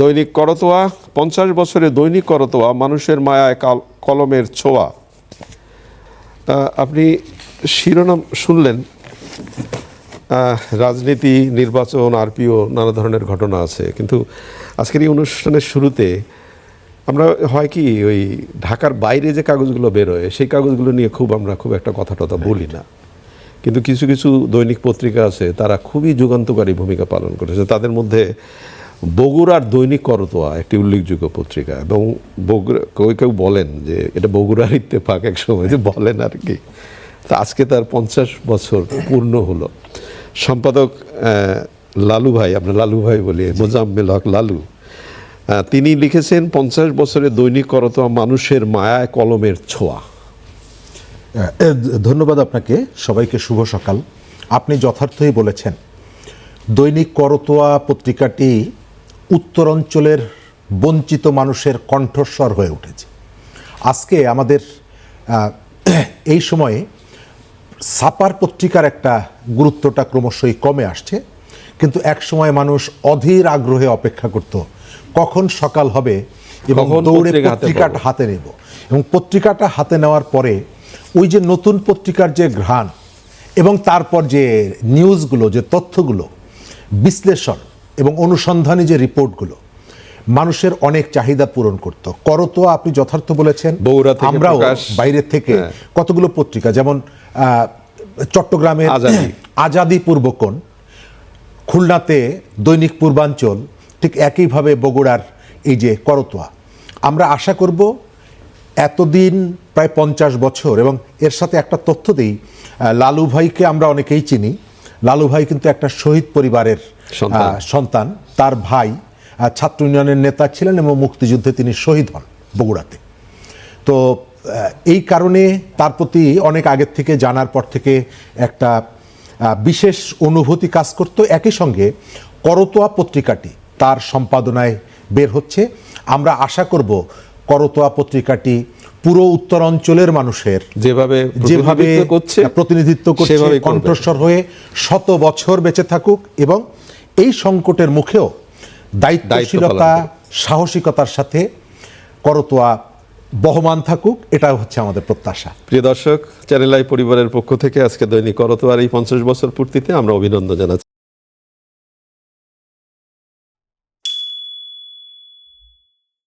দৈনিক করতোয়া, পঞ্চাশ বছরে দৈনিক করতোয়া, মানুষের মায়ায় কাল- কলমের ছোঁয়া। আপনি শিরোনাম শুনলেন। রাজনীতি, নির্বাচন, আরপিও, নানা ধরনের ঘটনা আছে। কিন্তু আজকের এই অনুষ্ঠানের শুরুতে আমরা হয় কি, ওই ঢাকার বাইরে যে কাগজগুলো বেরোয়, সেই কাগজগুলো নিয়ে খুব আমরা খুব একটা কথা টথা বলি না। কিন্তু কিছু কিছু দৈনিক পত্রিকা আছে, তারা খুবই যুগান্তকারী ভূমিকা পালন করেছে। তাদের মধ্যে বগুড়ার দৈনিক করতোয়া একটি উল্লেখযোগ্য পত্রিকা এবং বগুড়া, কেউ কেউ বলেন যে এটা বগুড়ার ইত্তেফাক এক সময় যে বলেন আর কি। তা আজকে তার পঞ্চাশ বছর পূর্ণ হলো। সম্পাদক লালু ভাই, আমরা লালু ভাই বলি, মোজাম্মেল হক লালু তিনি লিখেছেন, পঞ্চাশ বছরে দৈনিক করতোয়া মানুষের মায়ায় কলমের ছোঁয়া। ধন্যবাদ আপনাকে। সবাইকে শুভ সকাল। আপনি যথার্থই বলেছেন, দৈনিক করতোয়া পত্রিকাটি উত্তরাঞ্চলের বঞ্চিত মানুষের কণ্ঠস্বর হয়ে উঠেছে। আজকে আমাদের এই সময়ে সাপার পত্রিকার একটা গুরুত্বটা ক্রমশই কমে আসছে কিন্তু এক সময় মানুষ অধীর আগ্রহে অপেক্ষা করত কখন সকাল হবে এবং দৌড়ে পত্রিকাটা হাতে নেব। এবং পত্রিকাটা হাতে নেওয়ার পরে ওই যে নতুন পত্রিকার যে ঘ্রাণ এবং তারপর যে নিউজগুলো যে তথ্যগুলো বিশ্লেষণ এবং অনুসন্ধানী যে রিপোর্টগুলো মানুষের অনেক চাহিদা পূরণ করত করতো আপনি যথার্থ বলেছেন আমরাও। বাইরের থেকে হ্যাঁ। কতগুলো পত্রিকা যেমন আহ, চট্টগ্রামের আজাদি পূর্বকোণ খুলনাতে দৈনিক পূর্বাঞ্চল ঠিক একইভাবে বগুড়ার এই যে করতোয়া আমরা আশা করব এতদিন প্রায় পঞ্চাশ বছর এবং এর সাথে একটা তথ্য দিই লালু ভাইকে আমরা অনেকেই চিনি লালু ভাই কিন্তু একটা শহীদ পরিবারের সন্তান। তার ভাই ছাত্র ইউনিয়নের নেতা ছিলেন এবং মুক্তিযুদ্ধে তিনি শহীদ হন বগুড়াতে। তো এই কারণে তার প্রতি অনেক আগের থেকে জানার পর থেকে একটা বিশেষ অনুভূতি কাজ করত। একই সঙ্গে করতোয়া পত্রিকাটি তার সম্পাদনায় বের হচ্ছে। আমরা আশা করব করতোয়া পত্রিকাটি পুরো উত্তর অঞ্চলের মানুষের যেভাবে যেভাবে প্রতিনিধিত্ব করছে প্রতিনিধিত্ব করছে কণ্ঠস্বর হয়ে শত বছর বেঁচে থাকুক এবং এই সংকটের মুখেও দায়িত্বশীলতা সাহসিকতার সাথে করতোয়া বহমান থাকুক এটা হচ্ছে আমাদের প্রত্যাশা। প্রিয় দর্শক চ্যানেল আই পরিবারের পক্ষ থেকে আজকে দৈনিক করতোয়ার এই পঞ্চাশ বছর পূর্তিতে আমরা অভিনন্দন জানাচ্ছি।